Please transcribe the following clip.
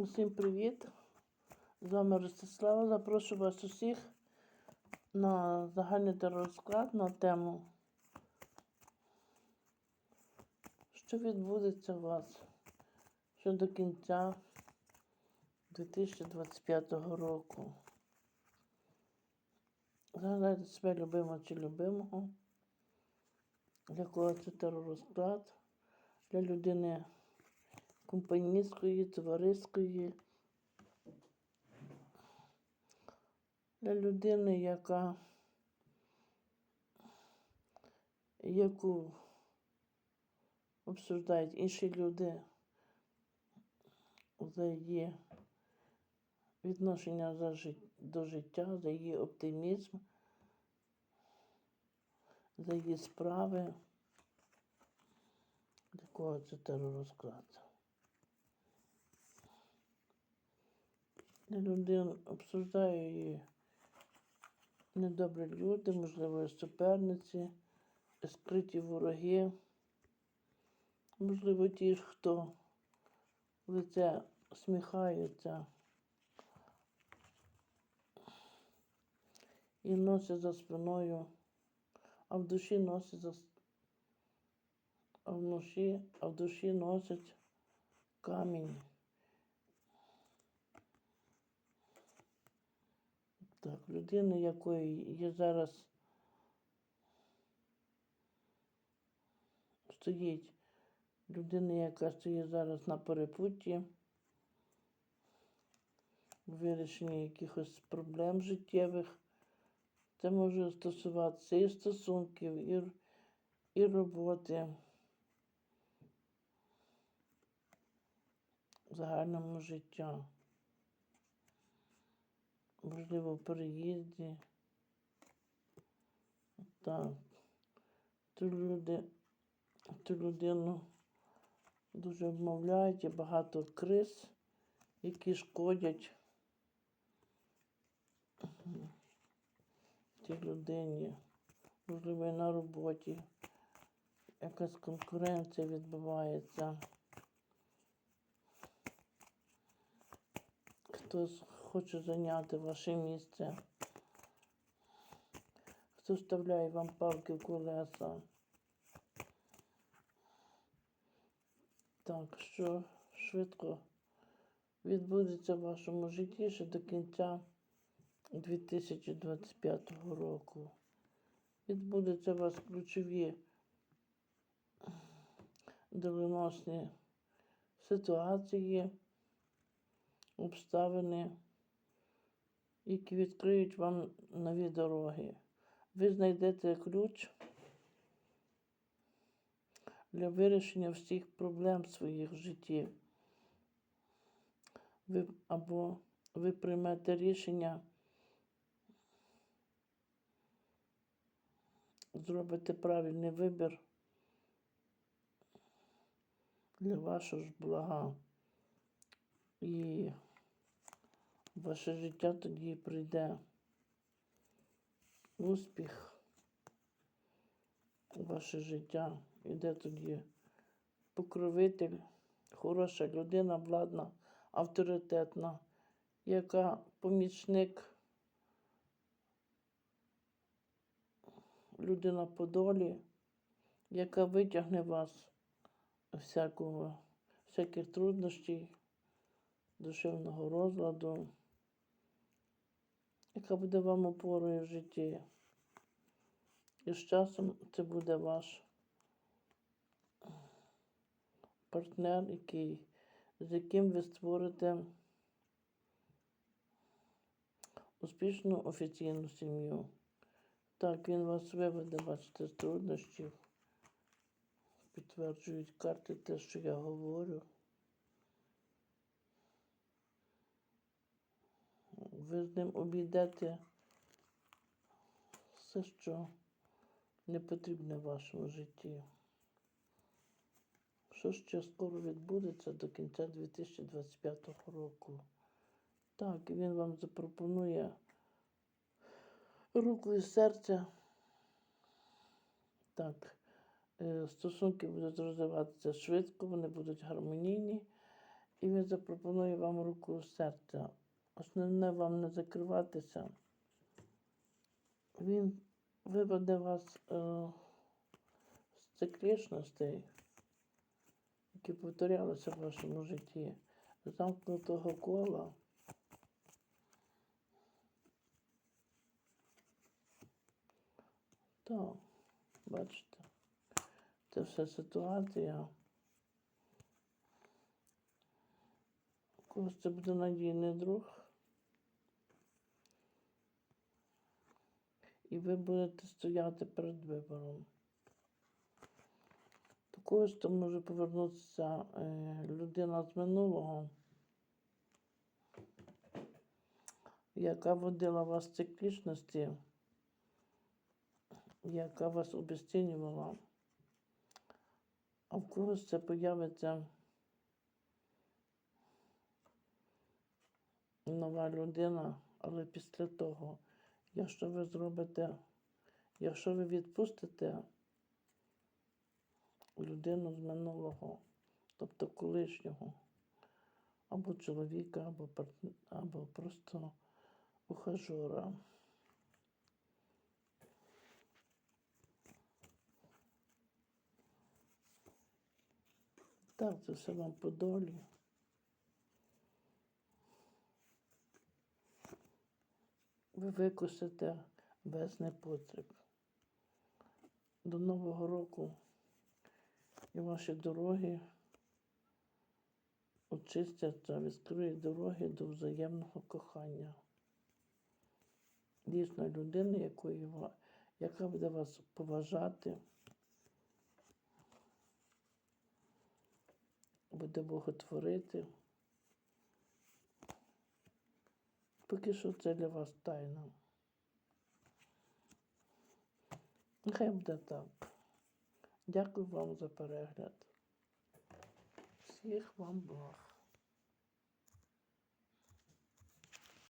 Усім привіт! З вами Ростислава. Запрошую вас усіх на загальний теророзклад на тему, що відбудеться у вас ще до кінця 2025 року. Згадайте себе любимого чи любимого, для кого це теророзклад, для людини компанійської, товариської, для людини, яка яку обсуждають інші люди за її відношення за жит- до життя, за її оптимізм, за її справи. Для кого це теророзклад? Людина обсуждає її недобрі люди, можливо, суперниці, скриті вороги, можливо, ті, хто лице сміхаються і носять за спиною, а в душі носять за а в душі, а в душі носять камінь. Так, людини, якої є зараз стоїть, людина, яка стоїть зараз на перепутті, в вирішенні якихось проблем життєвих. Це може стосуватися і стосунків, і, і роботи загальному життя можливо, в переїзді. Так. Ту, люди, ту людину дуже обмовляють, є багато криз, які шкодять тій людині, можливо, і на роботі. Якась конкуренція відбувається. Хтось хоче зайняти ваше місце. Хто вставляє вам палки в колеса. Так, що швидко відбудеться в вашому житті ще до кінця 2025 року. Відбудуться у вас ключові доленосні ситуації обставини, які відкриють вам нові дороги. Ви знайдете ключ для вирішення всіх проблем своїх в житті. Ви, або ви приймете рішення, зробите правильний вибір для вашого ж блага. І ваше життя тоді прийде успіх. Ваше життя іде тоді покровитель, хороша людина, владна, авторитетна, яка помічник, людина по долі, яка витягне вас всякого, всяких труднощів душевного розладу, яка буде вам опорою в житті. І з часом це буде ваш партнер, який, з яким ви створите успішну офіційну сім'ю. Так, він вас виведе, бачите, з труднощів. Підтверджують карти те, що я говорю. Ви з ним обійдете все, що не потрібне в вашому житті. Що ще скоро відбудеться до кінця 2025 року. Так, він вам запропонує руку і серця. Так, е, стосунки будуть розвиватися швидко, вони будуть гармонійні. І він запропонує вам руку серця. Основне вам не закриватися. Він виведе вас е, з циклічностей, які повторялися в вашому житті, замкнутого кола. Так, бачите, це все ситуація. Когось це буде надійний друг. І ви будете стояти перед вибором. До когось то може повернутися е, людина з минулого, яка водила вас в циклічності, яка вас обесцінювала. А в когось це появиться нова людина, але після того, якщо ви зробите, якщо ви відпустите людину з минулого, тобто колишнього, або чоловіка, або, або просто ухажора. Так, це все вам по долі. Ви викусите без непотріб. До Нового року і ваші дороги очистяться, відкриють дороги до взаємного кохання. Дійсно, людини, якої, яка буде вас поважати, буде боготворити. Поки що це для вас тайна. Нехай буде так. Дякую вам за перегляд. Всіх вам благ.